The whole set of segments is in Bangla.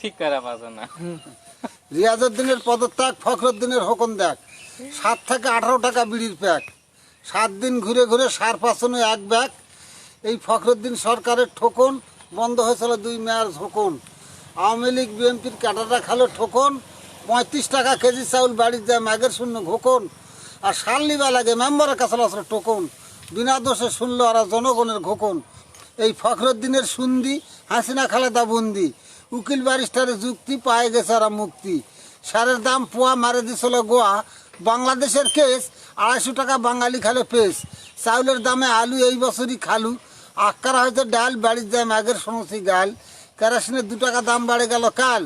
ঠিক করা পাচ্ছে না। রিয়াজউদ্দিনের পদত্যাগ, ফখরুদ্দিনের হুকুম দেখ। সাত থেকে আঠারো টাকা বিড়ির প্যাক। সাত দিন ঘুরে ঘুরে সার পাঁচনে এক ব্যাগ। এই ফখরুদ্দিন সরকারের ঠোকন, বন্ধ হয়েছিল দুই মেয়ার ঝোকন। আওয়ামী লীগ বিএনপির ক্যাডাররা খালো ঠোকন। পঁয়ত্রিশ টাকা কেজি চাউল বাড়ির যায় ম্যাগের শূন্য ঘোকন। আর সাল্লিবা লাগে মেম্বারের কাছে আসলে টোকন বিনা দোষে শুনলো আর জনগণের ঘোকন। এই ফখরুদ্দিনের সুন্দি, হাসিনা খালেদা বন্দি। উকিল ব্যারিস্টারের যুক্তি পায়ে গেছে ওরা মুক্তি। সারের দাম পোয়া মারে দিছিল গোয়া। বাংলাদেশের কেস, আড়াইশো টাকা বাঙালি খালে পেস চাউলের দামে আলু এই বছরই খালু। আক্কারা হয়তো ডাল, বাড়ির যায় ম্যাগের সমস্যা গাল। কেরাসিনের দু টাকা দাম বাড়ে গেল কাল।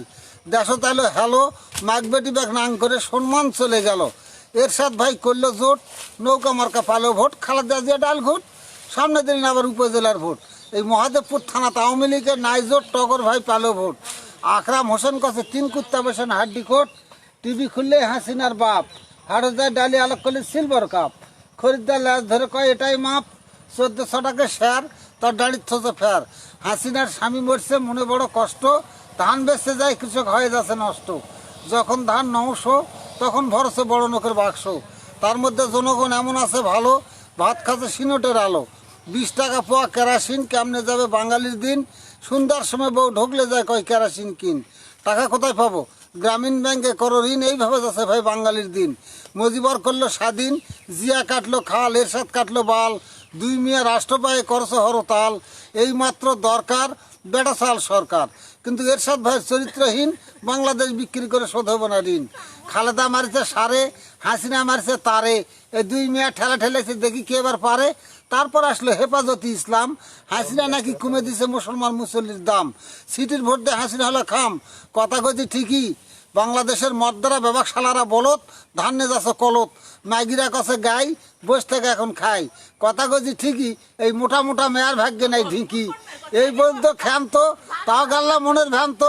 দেশ তাইলো হ্যালো মাগবেটি ব্যাগ নাং করে সম্মান চলে গেল। এরশাদ ভাই করল জোট, নৌকা মার্কা পালো ভোট, খালেদা দিয়ে ডাল ঘোট। সামনে দিন আবার উপজেলার ভোট। এই মহাদেবপুর থানাতে আওয়ামী লীগের নাইজোট টগর ভাই পালো ভোট আকরাম হোসেন কাছে তিন কুত্তা বসেন হাড্ডি কোট টিভি খুললে হাসিনার বাপ। যায় ডালি আলোক করলে সিলভার কাপ। খরিদ্দার লাশ ধরে কয়, এটাই মাপ, চোদ্দশো টাকা শেয়ার তার দাড়ির থসে ফের। হাসিনার স্বামী মরছে, মনে বড় কষ্ট। ধান বেচতে যায়, কৃষক হয়ে যাচ্ছে নষ্ট। যখন ধান নশো, তখন ভরসে বড় নোকের বাক্স। তার মধ্যে জনগণ এমন আছে ভালো, ভাত খাচ্ছে সিনোটের আলো। বিশ টাকা পোয়া কেরাসিন, কেমনে যাবে বাঙালির দিন? সুন্দর সময় বউ ঢুকলে যায় কয়, কেরাসিন কিন। টাকা কোথায় পাবো? গ্রামীণ ব্যাংকে করো ঋণ, এইভাবে যাচ্ছে ভাই বাঙালির দিন। মজিবর করল স্বাধীন, জিয়া কাটলো খাল, এরশাদ কাটলো বাল। দুই মিয়া রাষ্ট্রপায়ে করছে হরতাল। এই মাত্র দরকার বেটাসাল সরকার। কিন্তু এরশাদ ভাই চরিত্রহীন, বাংলাদেশ বিক্রি করে শোধ না ঋণ। খালেদা মারিছে সারে, হাসিনা মারিছে তারে। এই দুই মেয়া ঠেলা ঠেলেছে দেখি কে এবার পারে। তারপর আসলো হেফাজতি ইসলাম। হাসিনা নাকি কমে দিছে মুসলমান মুসল্লির দাম। সিটির ভোট দিয়ে হাসিনা হলো খাম। কথা কথি ঠিকই বাংলাদেশের মদ্দারা ব্যবসালারা বলত, ধান যাচ্ছে কলত, ম্যাগিরা কাছে গাই, বসে থেকে এখন খাই। কথা কইছি ঠিকই, এই মোটা মোটা মেয়ার ভাগ্যে নাই ঢিকি এই বলতো ক্ষান্ত, তাও গাল্লা মনের ভ্রান্ত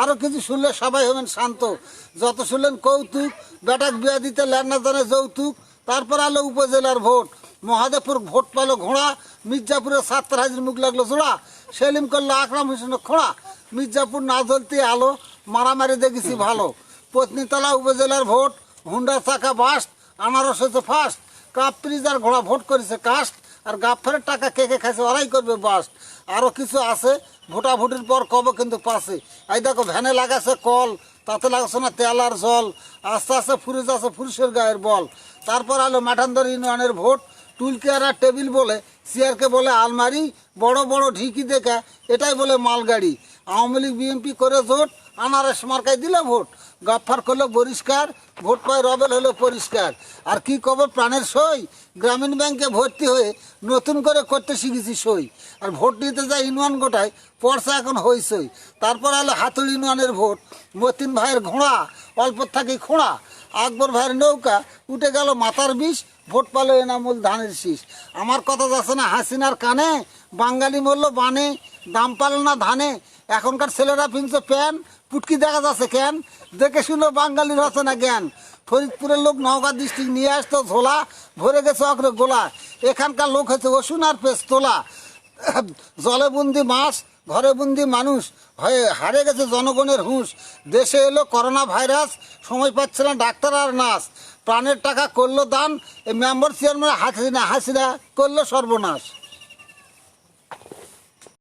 আরও কিছু শুনলে সবাই হবেন শান্ত। যত শুনলেন কৌতুক, বেটাক বিয়া দিতে ল্যান্না জানে যৌতুক, তারপর আলো উপজেলার ভোট। মহাদেবপুর ভোট পেল ঘোড়া মির্জাপুরের সাত্তার হাজির মুখ লাগল জোড়া সেলিম করল আকরাম হোসেন খোড়া, মির্জাপুর না জ্বলতে আলো মারামারি দেখেছি ভালো। পত্নীতলা উপজেলার ভোট, হুন্ডা চাকা বাস্ট আনারস হয়েছে ফার্স্ট কাপ আর ঘোড়া ভোট করেছে কাস্ট আর গাফারের টাকা কে কে খাইছে ওরাই করবে বাস্ট আরও কিছু আছে, ভোটাভুটির পর কবে কিন্তু পাশে এই দেখো ভ্যানে লাগাছে কল, তাতে লাগছে না তেল আর জল, আস্তে আস্তে ফুরিজ আছে ফুরুষের গায়ের বল। তারপর আলো মাঠান্দর ইউনিয়নের ভোট, টুলকেয়ার আর টেবিল বলে চেয়ারকে বলে আলমারি, বড় বড় ঢিকি দেখা, এটাই বলে মালগাড়ি। আওয়ামী লীগ বিএনপি করে জোট আনারস মার্কায় দিলে ভোট। গাফার করল পরিষ্কার, ভোট পায় রবেল হলো পরিষ্কার। আর কি কবে প্রাণের সই? গ্রামীণ ব্যাংকে ভর্তি হয়ে নতুন করে করতে শিখেছি সই। আর ভোট নিতে যায় ইউনিয়ন গোটায় পর্সা এখন হইসই তারপর হলো হাতুড়ি ইউনিয়নের ভোট, মতিন ভাইয়ের ঘোড়া, অল্প থাকি খোঁড়া। আকবর ভাইয়ের নৌকা উঠে গেল মাথার বিষ, ভোট পালো এনামুল ধানের শীষ। আমার কথা যাচ্ছে না, হাসিনার কানে বাঙালি মূল্য বানে, দাম পালো না ধানে। এখনকার ছেলেরা পিনছে প্যান, পুটকি দেখা যাচ্ছে কেন? দেখে শুনে বাঙালির হচ্ছে না জ্ঞান। ফরিদপুরের লোক নওগাঁ ডিস্ট্রিক্ট নিয়ে আসতো ঝোলা, ভরে গেছে অগ্রে গোলা এখানকার লোক হচ্ছে ওষুন আর পেস জলে বন্দি মাছ, ঘরে বন্দি মানুষ, হয়ে হারে গেছে জনগণের হুঁশ। দেশে এলো করোনা ভাইরাস, সময় পাচ্ছে না ডাক্তার আর নার্স। প্রাণের টাকা করল দান, এই মেম্বার চেয়ারম্যান হাসিনা হাসিনা করল সর্বনাশ।